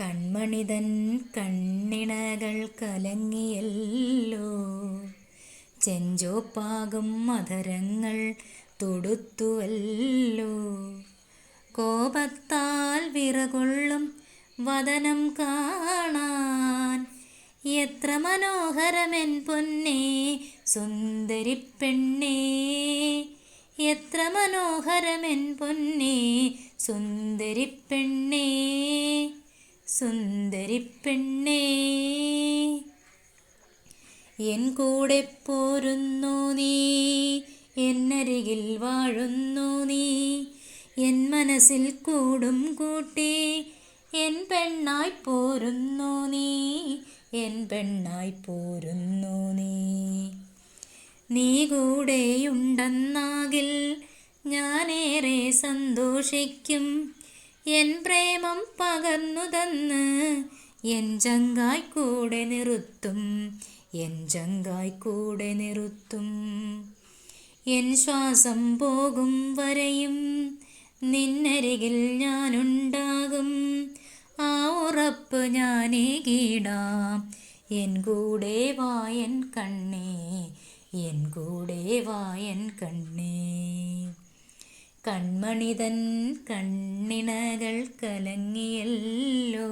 കൺമണിതൻ കണ്ണിണകൾ കലങ്ങിയല്ലോ. ചെഞ്ചോപ്പാകും മധരങ്ങൾ തൊടുത്തുവല്ലോ. കോപത്താൽ വിറകൊള്ളും വതനം കാണാൻ. എത്ര മനോഹരമെൻ പൊന്നേ സുന്ദരി പെണ്ണേ എത്ര മനോഹരമെൻ പൊന്നേ സുന്ദരി പെണ്ണേ സുന്ദരി പെണ്ണേ എൻ കൂടെ പോരുന്നു നീ എന്നരികിൽ വാഴുന്നു നീ എൻ മനസ്സിൽ കൂടും കൂട്ടി എൻ പെണ്ണായി പോരുന്നു നീ എൻ പെണ്ണായി പോരുന്നു നീ. നീ കൂടെയുണ്ടെന്നാകിൽ ഞാനേറെ സന്തോഷിക്കും. എൻ പ്രേമം പകർന്നു തന്ന് എൻ ചങ്കായ് കൂടെ നിറുത്തും. എൻ ചങ്കായ് കൂടെ നിറുത്തും. എൻ ശ്വാസം പോകും വരെയും നിന്നരികിൽ ഞാനുണ്ടാകും. ആ ഉറപ്പ് ഞാനേ കീടാം എൻ കൂടെ വായൻ കണ്ണേ. എൻ കൂടെ വായൻ കണ്ണേ. കൺമണിതൻ കണ്ണിണകൾ കലങ്ങിയല്ലോ.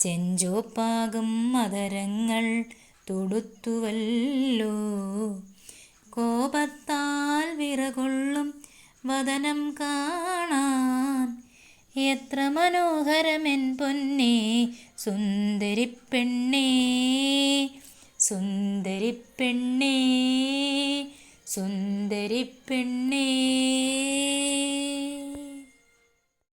ചെഞ്ചോപ്പാകും മതരങ്ങൾ തൊടുത്തുവല്ലോ. കോപത്താൽ വിറകൊള്ളും വതനം കാണാൻ. എത്ര മനോഹരമെൻ പൊന്നേ സുന്ദരി പെണ്ണേ സുന്ദരി പെണ്ണേ സുന്ദരി പെണ്ണേ